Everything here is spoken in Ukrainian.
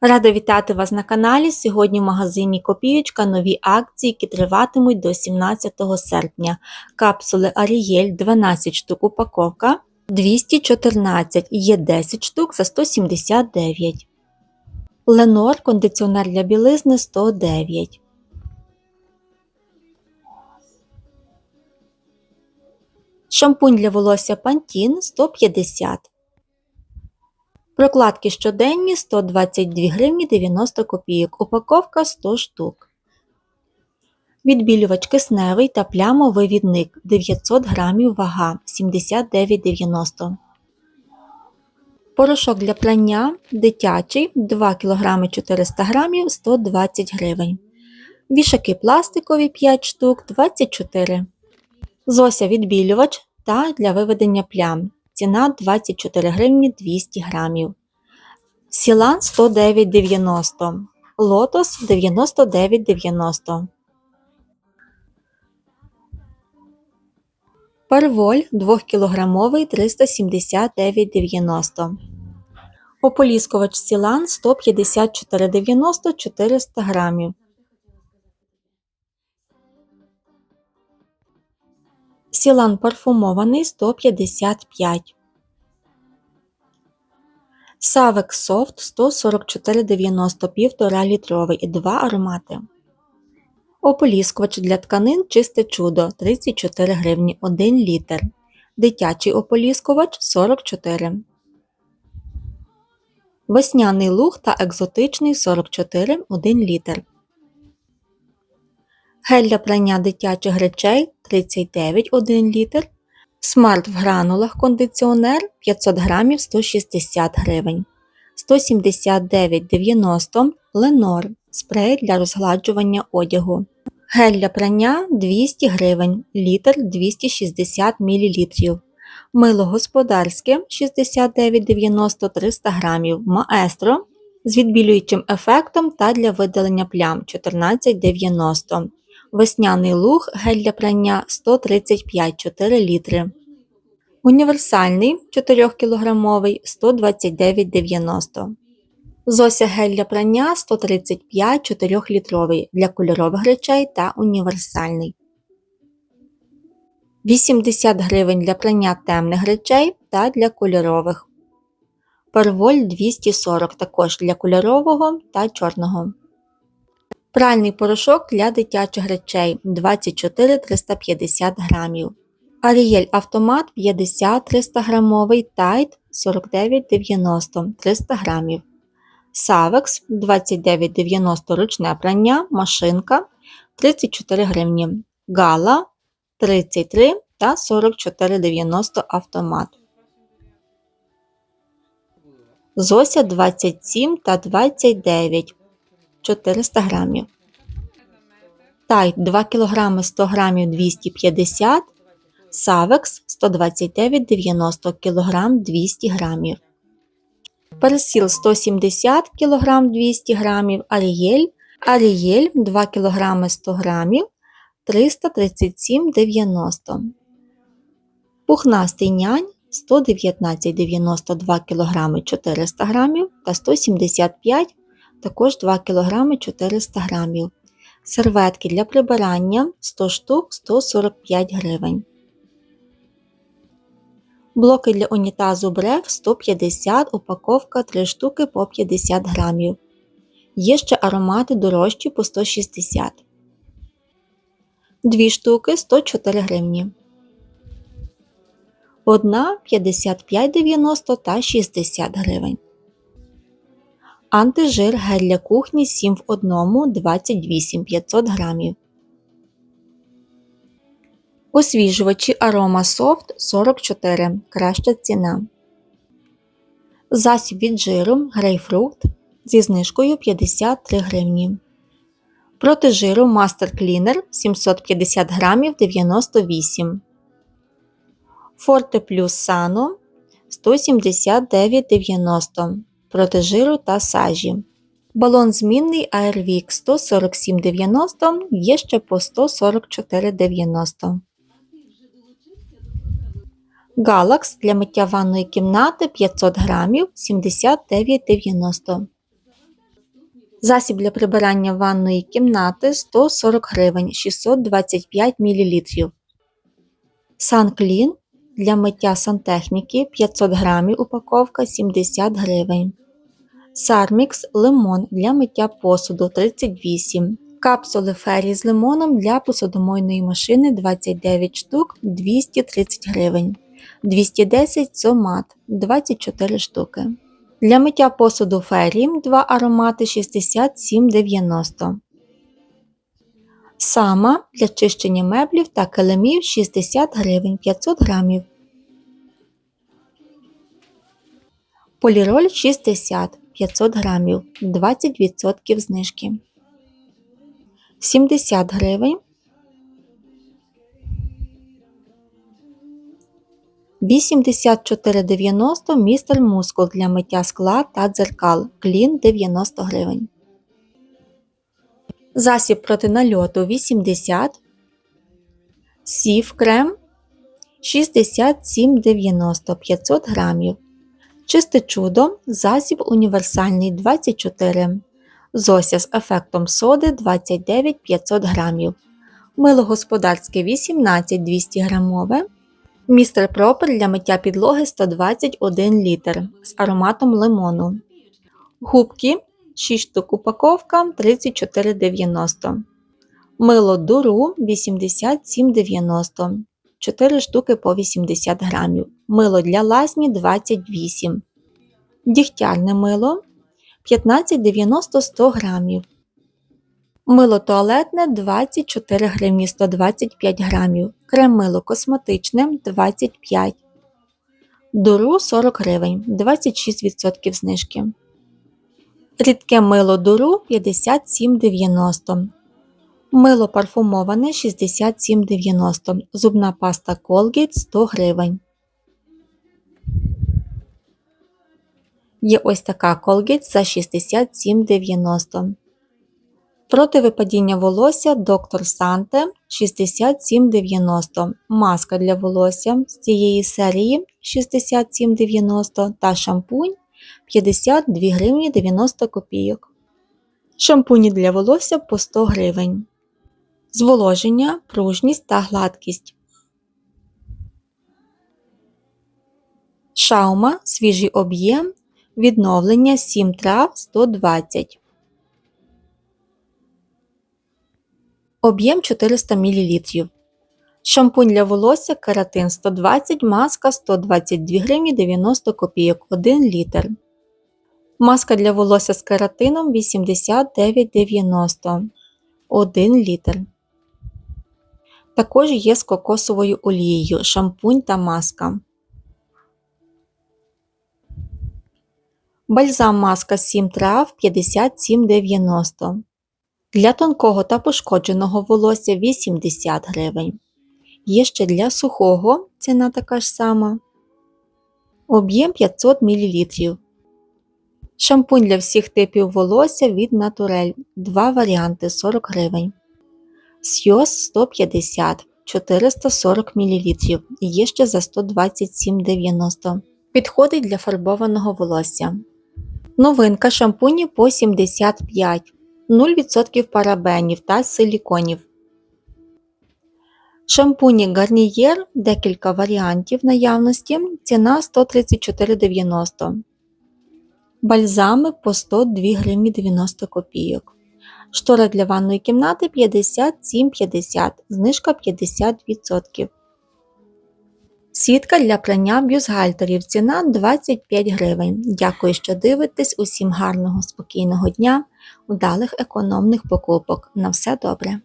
Рада вітати вас на каналі. Сьогодні в магазині Копієчка нові акції, які триватимуть до 17 серпня. Капсули Арієль 12 штук упаковка 214 є 10 штук за 179. Ленор кондиціонер для білизни 109. Шампунь для волосся Pantene 150. Прокладки щоденні 122 гривні 90 копійок. Упаковка 100 штук. Відбілювач кисневий та плямовий відник 900 грамів вага 79,90. Порошок для прання дитячий 2 кг 400 грамів 120 гривень. Вішаки пластикові 5 штук 24 Зося відбілювач та для виведення плям. Ціна 24 гривні 200 грамів. Сілан 109,90. Лотос 99,90. Парволь 2 кілограмовий 379,90. Ополіскувач Сілан 154,90 400 грамів. Сілан парфумований 155. Савек Софт 144,90 1,5 літровий і 2 аромати. Ополіскувач для тканин чисте чудо 34 гривні 1 літр. Дитячий ополіскувач 44. Весняний луг та екзотичний 44 1 літр. Гель для прання дитячих речей 39 1 літр. Смарт в гранулах кондиціонер 500 грамів 160 гривень. 179,90 Ленор спрей для розгладжування одягу. Гель для прання 200 гривень, літр 260 мл. Мило господарське 69,90 300 грамів. Маестро з відбілюючим ефектом та для видалення плям 14,90 Весняний луг гель для прання 135 4 літри. Універсальний 4 кілограмовий 129,90 Зося гель для прання 135 4 літровий для кольорових речей та універсальний. 80 гривень для прання темних речей та для кольорових. Перволь 240 також для кольорового та чорного. Пральний порошок для дитячих речей 24 350 грамів. Арієль автомат 50 300 грамовий тайт 49,90 300 грамів. Савекс 29,90 ручне прання, машинка 34 гривні. Гала 33 та 44,90 автомат. Зося 27 та 29 400 грамів. Тайт 2 кг 100 г 250 Савекс 129,90 кг 200 г. Персіл 170 кг 200 г, Арієль, Арієль 2 кг 100 г 337,90 Пухнастий нянь 119,92 кг 400 г та 175 також 2 кг 400 г. Серветки для прибирання 100 штук 145 гривень. Блоки для унітазу брев 150 упаковка 3 штуки по 50 грамів. Є ще аромати дорожчі по 160 2 штуки 104 гривні. Одна 55,90 та 60 гривень. Антижир гель для кухні 7 в 1 28 500 грамів. Освіжувачі Aroma Soft 44. Краща ціна. Засіб від жиру грейпфрут зі знижкою 53 гривні. Проти жиру Master Cleaner 750 грамів 98. Forte Plus Sano 179,90 проти жиру та сажі. Балон змінний Airwick 147,90 є ще по 144,90. Галакс для миття ванної кімнати 500 грамів 79,90. Засіб для прибирання ванної кімнати 140 гривень 625 мл. Санклін для миття сантехніки 500 грамів упаковка 70 гривень. Сармікс лимон для миття посуду 38. Капсули фері з лимоном для посудомойної машини 29 штук 230 гривень. 210 сомат 24 штуки. Для миття посуду фері 2 аромати 67,90. Сама для чищення меблів та килимів 60 гривень 500 грамів. Поліроль 60 500 грамів 20% знижки. 70 гривень. 84,90 містер мускул для миття скла та дзеркал. Клін 90 гривень. Засіб проти нальоту 80. Сів крем 67,90 500 грамів. Чисте чудо засіб універсальний 24. Зося з ефектом соди 29 500 грамів. Мило господарське 18 200 грамове. Містер Пропер для миття підлоги 121 літр з ароматом лимону. Губки 6 штук упаковка 34,90. Мило дуру 87,90. 4 штуки по 80 грамів. Мило для лазні 28. Дігтярне мило 15,90 100 грамів. Мило туалетне 24 гривні 125 грамів. Крем-мило косметичне 25. Дуру 40 гривень 26% знижки. Рідке мило дуру 57,90. Мило парфумоване 67,90. Зубна паста Colgate 100 гривень. Є ось така Colgate за 67,90. Проти випадіння волосся доктор Санте 67,90. Маска для волосся з цієї серії 67,90 та шампунь 52 гривні 90 копійок. Шампуні для волосся по 100 гривень. Зволоження, пружність та гладкість. Шаума свіжий об'єм. Відновлення 7 трав 120. Об'єм 400 мл. Шампунь для волосся кератин 120, маска 122 гривні 90 копійок 1 літр. Маска для волосся з кератином 89,90 1 літр. Також є з кокосовою олією, шампунь та маска. Бальзам маска 7 трав 57,90 Для тонкого та пошкодженого волосся 80 гривень. Є ще для сухого ціна така ж сама. Об'єм 500 мл. Шампунь для всіх типів волосся від Naturel. Два варіанти 40 гривень. Сйоз 150 440 мл. Є ще за 127,90 Підходить для фарбованого волосся. Новинка шампуні по 75 0% парабенів та силіконів. Шампуні Гарнієр декілька варіантів наявності. Ціна 134,90 Бальзами по 102 гривні 90 копійок. Штора для ванної кімнати 57,50, знижка 50%. Сітка для прання бюстгальтерів. Ціна 25 гривень. Дякую, що дивитесь. Усім гарного, спокійного дня, удалих економних покупок. На все добре!